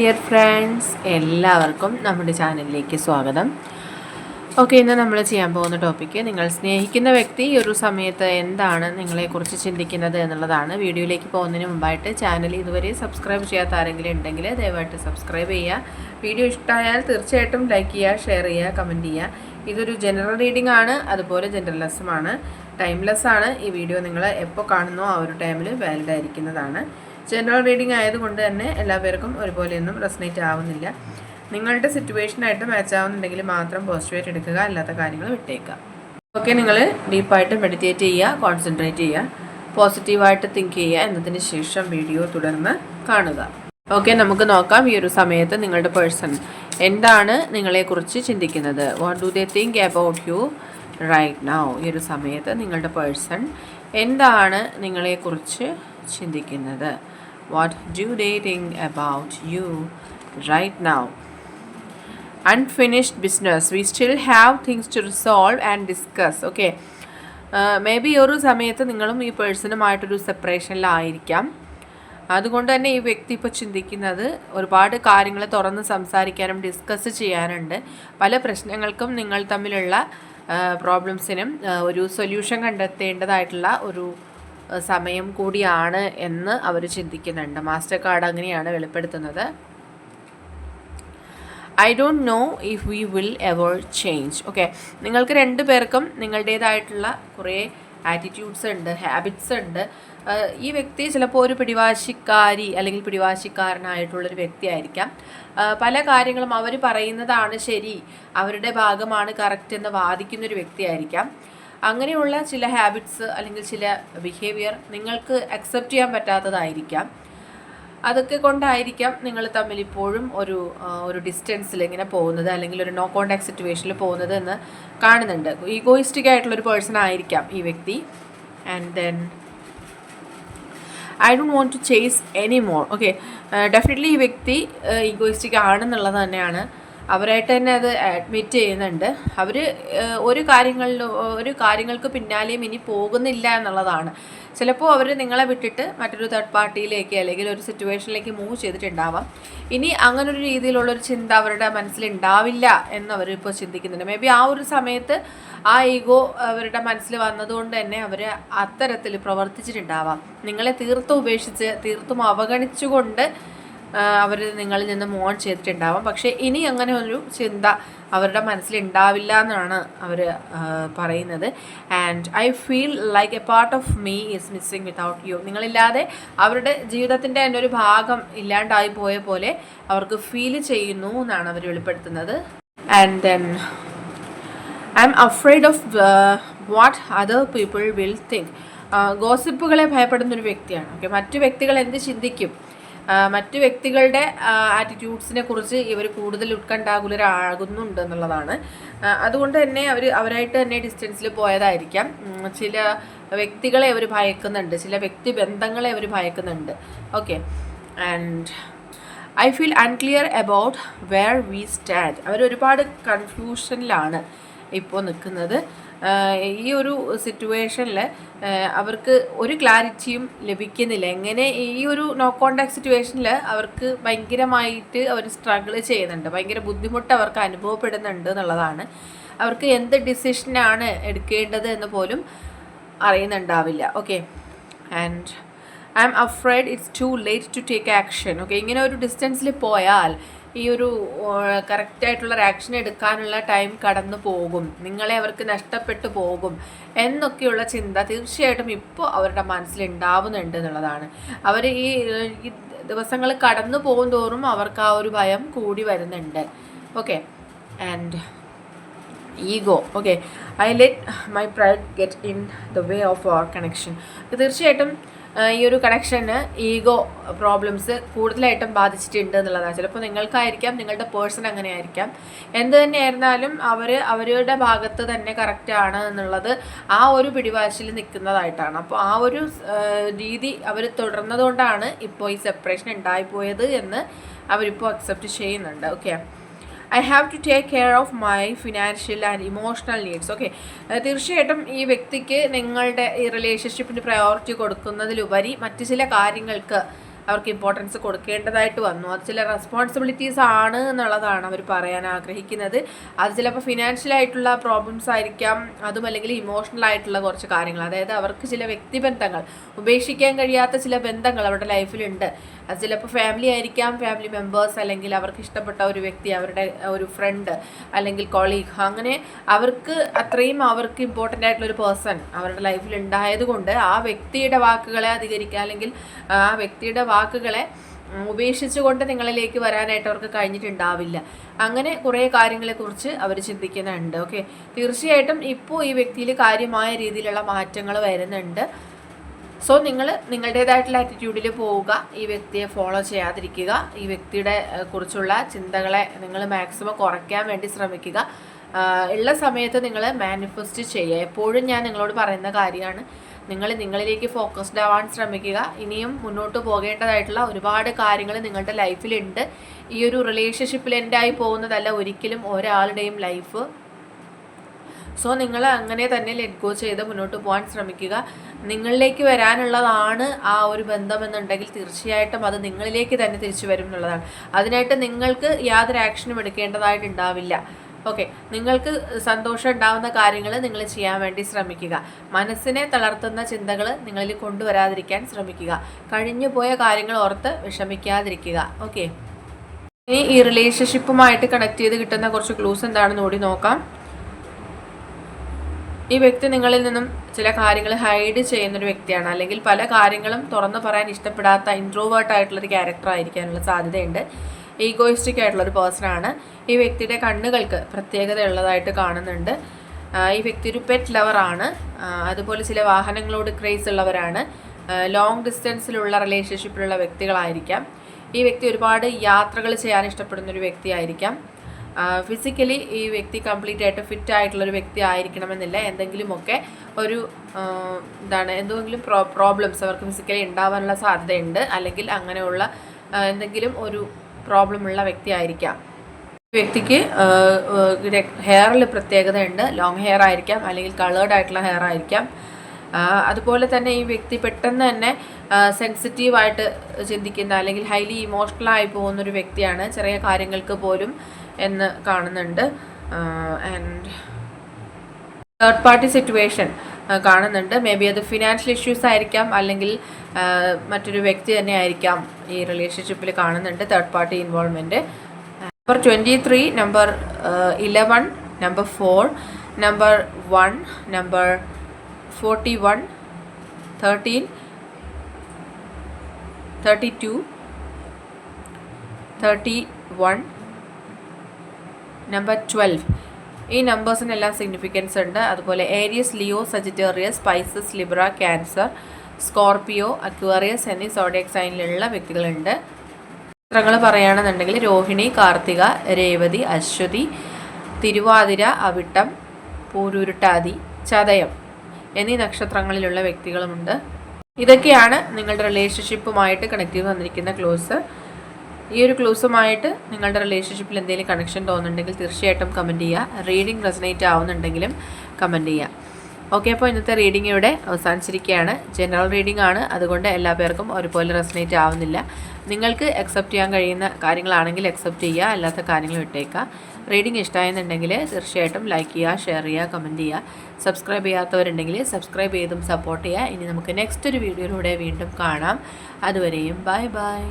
Dear friends എല്ലാവർക്കും നമ്മുടെ ചാനലിലേക്ക് സ്വാഗതം. ഓക്കെ ഇന്ന് നമ്മൾ ചെയ്യാൻ പോകുന്ന ടോപ്പിക്ക് നിങ്ങൾ സ്നേഹിക്കുന്ന വ്യക്തി ഈ ഒരു സമയത്ത് എന്താണ് നിങ്ങളെക്കുറിച്ച് ചിന്തിക്കുന്നത് എന്നുള്ളതാണ്. വീഡിയോയിലേക്ക് പോകുന്നതിന് മുമ്പായിട്ട് ചാനൽ ഇതുവരെ സബ്സ്ക്രൈബ് ചെയ്യാത്ത ആരെങ്കിലും ഉണ്ടെങ്കിൽ ദയവായിട്ട് സബ്സ്ക്രൈബ് ചെയ്യുക. വീഡിയോ ഇഷ്ടമായാൽ തീർച്ചയായിട്ടും ലൈക്ക് ചെയ്യുക ഷെയർ ചെയ്യുക കമന്റ് ചെയ്യുക. ഇതൊരു ജനറൽ റീഡിംഗ് ആണ് അതുപോലെ ജനറൽലെസ്സുമാണ് ടൈംലെസ് ആണ്. ഈ വീഡിയോ നിങ്ങൾ എപ്പോൾ കാണുന്നോ ആ ഒരു ടൈമിൽ വാലിഡ് ആയിരിക്കുന്നതാണ്. ജനറൽ റീഡിംഗ് ആയതുകൊണ്ട് തന്നെ എല്ലാ പേർക്കും ഒരുപോലെയൊന്നും റെസനേറ്റ് ആവുന്നില്ല. നിങ്ങളുടെ സിറ്റുവേഷനായിട്ട് മാച്ച് ആവുന്നുണ്ടെങ്കിൽ മാത്രം പോസിറ്റീവായിട്ട് എടുക്കുക അല്ലാത്ത കാര്യങ്ങൾ വിട്ടേക്കുക. ഓക്കെ നിങ്ങൾ ഡീപ്പായിട്ട് മെഡിറ്റേറ്റ് ചെയ്യുക കോൺസെൻട്രേറ്റ് ചെയ്യുക പോസിറ്റീവായിട്ട് തിങ്ക് ചെയ്യുക എന്നതിന് ശേഷം വീഡിയോ തുടർന്ന് കാണുക. ഓക്കെ നമുക്ക് നോക്കാം ഈ ഒരു സമയത്ത് നിങ്ങളുടെ പേഴ്സൺ എന്താണ് നിങ്ങളെക്കുറിച്ച് ചിന്തിക്കുന്നത്? What do they think about you right now ഈ ഒരു സമയത്ത് നിങ്ങളുടെ പേഴ്സൺ എന്താണ് നിങ്ങളെക്കുറിച്ച് ചിന്തിക്കുന്നത്? What do they think about you right now? Unfinished business. We still have things to resolve and discuss. Okay. Maybe ഒരു സമയത്ത് നിങ്ങളും ഈ പേഴ്സണുമായിട്ടൊരു സെപ്പറേഷനിലായിരിക്കാം അതുകൊണ്ട് തന്നെ ഈ വ്യക്തി ഇപ്പോൾ ചിന്തിക്കുന്നത് ഒരുപാട് കാര്യങ്ങൾ തുറന്ന് സംസാരിക്കാനും ഡിസ്കസ് ചെയ്യാനുണ്ട് പല പ്രശ്നങ്ങൾക്കും നിങ്ങൾ തമ്മിലുള്ള പ്രോബ്ലംസിനും ഒരു സൊല്യൂഷൻ കണ്ടെത്തേണ്ടതായിട്ടുള്ള ഒരു സമയം കൂടിയാണ് എന്ന് അവർ ചിന്തിക്കുന്നുണ്ട്. മാസ്റ്റർ കാർഡ് അങ്ങനെയാണ് വെളിപ്പെടുത്തുന്നത്. I don't know if we will ever change. Okay. നിങ്ങൾക്ക് രണ്ട് പേർക്കും നിങ്ങളുടേതായിട്ടുള്ള കുറേ ആറ്റിറ്റ്യൂഡ്സ് ഉണ്ട് ഹാബിറ്റ്സ് ഉണ്ട്. ഈ വ്യക്തി ചിലപ്പോൾ ഒരു പിടിവാശിക്കാരി അല്ലെങ്കിൽ പിടിവാശിക്കാരനായിട്ടുള്ളൊരു വ്യക്തിയായിരിക്കാം. പല കാര്യങ്ങളും അവർ പറയുന്നതാണ് ശരി. അവരുടെ ഭാഗമാണ് കറക്റ്റ് എന്ന് വാദിക്കുന്നൊരു വ്യക്തിയായിരിക്കാം. അങ്ങനെയുള്ള ചില ഹാബിറ്റ്സ് അല്ലെങ്കിൽ ചില ബിഹേവിയർ നിങ്ങൾക്ക് അക്സെപ്റ്റ് ചെയ്യാൻ പറ്റാത്തതായിരിക്കാം. അതൊക്കെ കൊണ്ടായിരിക്കാം നിങ്ങൾ തമ്മിൽ ഇപ്പോഴും ഒരു ഒരു ഡിസ്റ്റൻസിൽ ഇങ്ങനെ പോകുന്നത് അല്ലെങ്കിൽ ഒരു നോ കോണ്ടാക്ട് സിറ്റുവേഷനിൽ പോകുന്നത് എന്ന് കാണുന്നുണ്ട്. ഈഗോയിസ്റ്റിക് ആയിട്ടുള്ളൊരു പേഴ്സൺ ആയിരിക്കാം ഈ വ്യക്തി. And then I don't want to chase any more okay definitely ഈ വ്യക്തി ഈഗോയിസ്റ്റിക് ആണെന്നുള്ളത് തന്നെയാണ് അവരായിട്ട് തന്നെ അത് അഡ്മിറ്റ് ചെയ്യുന്നുണ്ട്. അവർ ഒരു കാര്യങ്ങളിൽ ഒരു കാര്യങ്ങൾക്ക് പിന്നാലെയും ഇനി പോകുന്നില്ല എന്നുള്ളതാണ്. ചിലപ്പോൾ അവർ നിങ്ങളെ വിട്ടിട്ട് മറ്റൊരു തേർഡ് പാർട്ടിയിലേക്ക് അല്ലെങ്കിൽ ഒരു സിറ്റുവേഷനിലേക്ക് മൂവ് ചെയ്തിട്ടുണ്ടാവാം. ഇനി അങ്ങനെ ഒരു രീതിയിലുള്ളൊരു ചിന്ത അവരുടെ മനസ്സിലുണ്ടാവില്ല എന്ന് അവരിപ്പോൾ ചിന്തിക്കുന്നുണ്ട്. മേ ബി ആ ഒരു സമയത്ത് ആ ഈഗോ അവരുടെ മനസ്സിൽ വന്നതുകൊണ്ട് തന്നെ അവർ അത്തരത്തിൽ പ്രവർത്തിച്ചിട്ടുണ്ടാവാം. നിങ്ങളെ തീർത്തും ഉപേക്ഷിച്ച് തീർത്തും അവഗണിച്ചുകൊണ്ട് അവർ നിങ്ങളിൽ നിന്ന് മോൺ ചെയ്തിട്ടുണ്ടാവാം. പക്ഷേ ഇനി അങ്ങനെ ഒരു ചിന്ത അവരുടെ മനസ്സിൽ ഉണ്ടാവില്ല എന്നാണ് അവർ പറയുന്നത്. And I feel like a part of me is missing without you നിങ്ങളില്ലാതെ അവരുടെ ജീവിതത്തിന്റെ തന്നെ ഒരു ഭാഗം ഇല്ലാണ്ടായി പോയ പോലെ അവർക്ക് ഫീൽ ചെയ്യുന്നു എന്നാണ് അവർ വെളിപ്പെടുത്തുന്നത്. And then I'm afraid of what other people will think ഗോസിപ്പുകളെ ഭയപ്പെടുന്ന ഒരു വ്യക്തിയാണ്. ഓക്കെ മറ്റു വ്യക്തികൾ എന്ത് ചിന്തിക്കും? മറ്റു വ്യക്തികളുടെ ആറ്റിറ്റ്യൂഡ്സിനെ കുറിച്ച് ഇവർ കൂടുതൽ ഉത്കണ്ഠാകുലരാകുന്നുണ്ട് എന്നുള്ളതാണ്. അതുകൊണ്ട് തന്നെ അവർ അവരായിട്ട് തന്നെ ഡിസ്റ്റൻസിൽ പോയതായിരിക്കാം. ചില വ്യക്തികളെ അവർ ഭയക്കുന്നുണ്ട്. ചില വ്യക്തി ബന്ധങ്ങളെ അവർ ഭയക്കുന്നുണ്ട്. Okay and I feel unclear about where we stand അവർ ഒരുപാട് കൺഫ്യൂഷനിലാണ് ഇപ്പോൾ നിൽക്കുന്നത് ഈ ഒരു സിറ്റുവേഷനിൽ അവർക്ക് ഒരു ക്ലാരിറ്റിയും ലഭിക്കുന്നില്ല. എങ്ങനെ ഈ ഒരു നോ കോണ്ടാക്ട് സിറ്റുവേഷനിൽ അവർക്ക് ഭയങ്കരമായിട്ട് അവർ സ്ട്രഗിൾ ചെയ്യുന്നുണ്ട്. ഭയങ്കര ബുദ്ധിമുട്ട് അവർക്ക് അനുഭവപ്പെടുന്നുണ്ട് എന്നുള്ളതാണ്. അവർക്ക് എന്ത് ഡിസിഷനാണ് എടുക്കേണ്ടത് എന്ന് പോലും അറിയുന്നുണ്ടാവില്ല. Okay and I'm afraid it's too late to take action okay ഇങ്ങനെ ഒരു ഡിസ്റ്റൻസിൽ പോയാൽ ഈ ഒരു കറക്റ്റായിട്ടുള്ള ഒരു ആക്ഷൻ എടുക്കാനുള്ള ടൈം കടന്നു പോകും. നിങ്ങളെ അവർക്ക് നഷ്ടപ്പെട്ടു പോകും എന്നൊക്കെയുള്ള ചിന്ത തീർച്ചയായിട്ടും ഇപ്പോൾ അവരുടെ മനസ്സിൽ ഉണ്ടാവുന്നുണ്ട് എന്നുള്ളതാണ്. അവർ ഈ ദിവസങ്ങൾ കടന്നു പോകും തോറും അവർക്ക് ആ ഒരു ഭയം കൂടി വരുന്നുണ്ട് okay and ego okay I let my pride get in the way of our connection തീർച്ചയായിട്ടും ഈ ഒരു കണക്ഷന് ഈഗോ പ്രോബ്ലംസ് കൂടുതലായിട്ടും ബാധിച്ചിട്ടുണ്ട് എന്നുള്ളതാണ്. ചിലപ്പോൾ നിങ്ങൾക്കായിരിക്കാം നിങ്ങളുടെ പേഴ്സൺ അങ്ങനെ ആയിരിക്കാം എന്ത് തന്നെയായിരുന്നാലും അവർ അവരുടെ ഭാഗത്ത് തന്നെ കറക്റ്റാണ് എന്നുള്ളത് ആ ഒരു പിടിവാശിൽ നിൽക്കുന്നതായിട്ടാണ്. അപ്പോൾ ആ ഒരു രീതി അവർ തുടർന്നതുകൊണ്ടാണ് ഇപ്പോൾ ഈ സെപ്പറേഷൻ ഉണ്ടായിപ്പോയത് എന്ന് അവരിപ്പോൾ അക്സെപ്റ്റ് ചെയ്യുന്നുണ്ട്. Okay I have to take care of my financial and emotional needs okay തീർച്ചയായിട്ടും ഈ വ്യക്തിക്ക് നിങ്ങളുടെ ഈ റിലേഷൻഷിപ്പിന് പ്രയോറിറ്റി കൊടുക്കുന്നതിലുപരി മറ്റു ചില കാര്യങ്ങൾക്ക് അവർക്ക് ഇമ്പോർട്ടൻസ് കൊടുക്കേണ്ടതായിട്ട് വന്നു. അത് ചില റെസ്പോൺസിബിലിറ്റീസ് ആണ് എന്നുള്ളതാണ് അവർ പറയാൻ ആഗ്രഹിക്കുന്നത്. അത് ചിലപ്പോൾ ഫിനാൻഷ്യൽ ആയിട്ടുള്ള പ്രോബ്ലംസ് ആയിരിക്കാം. അതും അല്ലെങ്കിൽ ഇമോഷണൽ ആയിട്ടുള്ള കുറച്ച് കാര്യങ്ങൾ. അതായത് അവർക്ക് ചില വ്യക്തിബന്ധങ്ങൾ ഉപേക്ഷിക്കാൻ കഴിയാത്ത ചില ബന്ധങ്ങൾ അവരുടെ ലൈഫിലുണ്ട് അത് ചിലപ്പോൾ ഫാമിലി ആയിരിക്കാം ഫാമിലി മെമ്പേഴ്സ് അല്ലെങ്കിൽ അവർക്ക് ഇഷ്ടപ്പെട്ട ഒരു വ്യക്തി അവരുടെ ഒരു ഫ്രണ്ട് അല്ലെങ്കിൽ കൊളീഗ് അങ്ങനെ അവർക്ക് അത്രയും അവർക്ക് ഇമ്പോർട്ടന്റ് ആയിട്ടുള്ള ഒരു പേഴ്സൺ അവരുടെ ലൈഫിൽ ഉണ്ടായതുകൊണ്ട് ആ വ്യക്തിയുടെ വാക്കുകളെ അധികരിക്കുക അല്ലെങ്കിൽ ആ വ്യക്തിയുടെ വാക്കുകളെ ഉപേക്ഷിച്ചുകൊണ്ട് നിങ്ങളിലേക്ക് വരാനായിട്ട് അവർക്ക് കഴിഞ്ഞിട്ടുണ്ടാവില്ല. അങ്ങനെ കുറേ കാര്യങ്ങളെക്കുറിച്ച് അവർ ചിന്തിക്കുന്നുണ്ട്. ഓക്കെ തീർച്ചയായിട്ടും ഇപ്പോൾ ഈ വ്യക്തിയിൽ കാര്യമായ രീതിയിലുള്ള മാറ്റങ്ങൾ വരുന്നുണ്ട്. സോ നിങ്ങൾ നിങ്ങളുടേതായിട്ടുള്ള ആറ്റിറ്റ്യൂഡിൽ പോവുക. ഈ വ്യക്തിയെ ഫോളോ ചെയ്യാതിരിക്കുക. ഈ വ്യക്തിയുടെ കുറിച്ചുള്ള ചിന്തകളെ നിങ്ങൾ മാക്സിമം കുറയ്ക്കാൻ വേണ്ടി ശ്രമിക്കുക. ഉള്ള സമയത്ത് നിങ്ങൾ മാനിഫെസ്റ്റ് ചെയ്യുക. എപ്പോഴും ഞാൻ നിങ്ങളോട് പറയുന്ന കാര്യമാണ്. നിങ്ങൾ നിങ്ങളിലേക്ക് ഫോക്കസ്ഡ് ആവാൻ ശ്രമിക്കുക. ഇനിയും മുന്നോട്ട് പോകേണ്ടതായിട്ടുള്ള ഒരുപാട് കാര്യങ്ങൾ നിങ്ങളുടെ ലൈഫിലുണ്ട് ഈ ഒരു റിലേഷൻഷിപ്പിൽ എൻഡായി പോകുന്നതല്ല ഒരിക്കലും ഒരാളുടെയും ലൈഫ് സോ നിങ്ങൾ അങ്ങനെ തന്നെ ലെറ്റ് ഗോ ചെയ്ത് മുന്നോട്ട് പോകാൻ ശ്രമിക്കുക. നിങ്ങളിലേക്ക് വരാനുള്ളതാണ് ആ ഒരു ബന്ധമെന്നുണ്ടെങ്കിൽ തീർച്ചയായിട്ടും അത് നിങ്ങളിലേക്ക് തന്നെ തിരിച്ചു വരും എന്നുള്ളതാണ്. അതിനായിട്ട് നിങ്ങൾക്ക് യാതൊരു ആക്ഷനും എടുക്കേണ്ടതായിട്ടുണ്ടാവില്ല ഓക്കെ നിങ്ങൾക്ക് സന്തോഷം ഉണ്ടാവുന്ന കാര്യങ്ങൾ നിങ്ങൾ ചെയ്യാൻ വേണ്ടി ശ്രമിക്കുക. മനസ്സിനെ തളർത്തുന്ന ചിന്തകൾ നിങ്ങളിൽ കൊണ്ടുവരാതിരിക്കാൻ ശ്രമിക്കുക. കഴിഞ്ഞു പോയ കാര്യങ്ങൾ ഓർത്ത് വിഷമിക്കാതിരിക്കുക. ഓക്കെ ഇനി ഈ റിലേഷൻഷിപ്പുമായിട്ട് കണക്ട് ചെയ്ത് കിട്ടുന്ന കുറച്ച് ക്ലൂസ് എന്താണെന്ന് കൂടി നോക്കാം. ഈ വ്യക്തി നിങ്ങളിൽ നിന്നും ചില കാര്യങ്ങൾ ഹൈഡ് ചെയ്യുന്നൊരു വ്യക്തിയാണ്. അല്ലെങ്കിൽ പല കാര്യങ്ങളും തുറന്നു പറയാൻ ഇഷ്ടപ്പെടാത്ത ഇൻട്രോവേർട്ട് ആയിട്ടുള്ളൊരു ക്യാരക്ടർ ആയിരിക്കാനുള്ള സാധ്യതയുണ്ട്. ഈഗോയിസ്റ്റിക് ആയിട്ടുള്ള ഒരു പേഴ്സണാണ് ഈ വ്യക്തിയുടെ കണ്ണുകൾക്ക് പ്രത്യേകത ഉള്ളതായിട്ട് കാണുന്നുണ്ട്. ഈ വ്യക്തി ഒരു പെറ്റ് ലവറാണ് അതുപോലെ ചില വാഹനങ്ങളോട് ക്രേസ് ഉള്ളവരാണ്. ലോങ് ഡിസ്റ്റൻസിലുള്ള റിലേഷൻഷിപ്പിലുള്ള വ്യക്തികളായിരിക്കാം. ഈ വ്യക്തി ഒരുപാട് യാത്രകൾ ചെയ്യാൻ ഇഷ്ടപ്പെടുന്ന ഒരു വ്യക്തിയായിരിക്കാം. ഫിസിക്കലി ഈ വ്യക്തി കംപ്ലീറ്റ് ആയിട്ട് ഫിറ്റ് ആയിട്ടുള്ളൊരു വ്യക്തി ആയിരിക്കണമെന്നില്ല. എന്തെങ്കിലുമൊക്കെ ഒരു എന്താണ് എന്തെങ്കിലും പ്രോ പ്രോബ്ലംസ് അവർക്ക് ഫിസിക്കലി ഉണ്ടാവാനുള്ള സാധ്യതയുണ്ട്. അല്ലെങ്കിൽ അങ്ങനെയുള്ള എന്തെങ്കിലും ഒരു പ്രോബ്ലം ഉള്ള വ്യക്തി ആയിരിക്കാം. വ്യക്തിക്ക് ഹെയറിൽ പ്രത്യേകതയുണ്ട്. ലോങ് ഹെയർ ആയിരിക്കാം. അല്ലെങ്കിൽ കളേർഡ് ആയിട്ടുള്ള ഹെയർ ആയിരിക്കാം. അതുപോലെ തന്നെ ഈ വ്യക്തി പെട്ടെന്ന് തന്നെ സെൻസിറ്റീവായിട്ട് ചിന്തിക്കുന്ന അല്ലെങ്കിൽ ഹൈലി ഇമോഷണലായി പോകുന്ന ഒരു വ്യക്തിയാണ്. ചെറിയ കാര്യങ്ങൾക്ക് പോലും എന്ന് കാണുന്നുണ്ട്. ആൻഡ് തേർഡ് പാർട്ടി സിറ്റുവേഷൻ കാണുന്നുണ്ട്. മേ ബി അത് ഫിനാൻഷ്യൽ ഇഷ്യൂസ് ആയിരിക്കാം അല്ലെങ്കിൽ മറ്റൊരു വ്യക്തി തന്നെ ആയിരിക്കാം ഈ റിലേഷൻഷിപ്പിൽ കാണുന്നുണ്ട് third party involvement number twenty three number eleven number four number one number forty one thirteen thirty two thirty one number twelve ഈ നമ്പേഴ്സിനെല്ലാം സിഗ്നിഫിക്കൻസ് ഉണ്ട്. അതുപോലെ Aries Leo Sagittarius Pisces Libra Cancer Scorpio Aquarius എന്നീ zodiac സൈനിലുള്ള വ്യക്തികളുണ്ട്. നക്ഷത്രങ്ങൾ പറയുകയാണെന്നുണ്ടെങ്കിൽ രോഹിണി കാർത്തിക രേവതി അശ്വതി തിരുവാതിര അവിട്ടം പൂരുരുട്ടാതി ചതയം എന്നീ നക്ഷത്രങ്ങളിലുള്ള വ്യക്തികളുമുണ്ട്. ഇതൊക്കെയാണ് നിങ്ങളുടെ റിലേഷൻഷിപ്പുമായിട്ട് കണക്ട് ചെയ്ത് വന്നിരിക്കുന്ന ക്ലോസ് ഈ ഒരു ക്ലൂസുമായിട്ട് നിങ്ങളുടെ റിലേഷൻഷിപ്പിൽ എന്തെങ്കിലും കണക്ഷൻ തോന്നുന്നുണ്ടെങ്കിൽ തീർച്ചയായിട്ടും കമന്റ് ചെയ്യുക റീഡിംഗ് റെസനേറ്റ് ആവുന്നുണ്ടെങ്കിലും കമന്റ് ചെയ്യുക ഓക്കെ അപ്പോൾ ഇന്നത്തെ റീഡിംഗ് ഇവിടെ അവസാനിച്ചിരിക്കുകയാണ്. ജനറൽ റീഡിംഗ് ആണ്. അതുകൊണ്ട് എല്ലാ പേർക്കും ഒരുപോലെ റെസനേറ്റ് ആവുന്നില്ല. നിങ്ങൾക്ക് അക്സെപ്റ്റ് ചെയ്യാൻ കഴിയുന്ന കാര്യങ്ങളാണെങ്കിൽ അക്സെപ്റ്റ് ചെയ്യുക അല്ലാത്ത കാര്യങ്ങൾ വിട്ടേക്കുക റീഡിംഗ് ഇഷ്ടമായെന്നുണ്ടെങ്കിൽ തീർച്ചയായിട്ടും ലൈക്ക് ചെയ്യുക ഷെയർ ചെയ്യുക കമന്റ് ചെയ്യുക സബ്സ്ക്രൈബ് ചെയ്യാത്തവരുണ്ടെങ്കിൽ സബ്സ്ക്രൈബ് ചെയ്തും സപ്പോർട്ട് ചെയ്യുക ഇനി നമുക്ക് നെക്സ്റ്റ് ഒരു വീഡിയോയിലൂടെ വീണ്ടും കാണാം. അതുവരെയും ബൈ ബൈ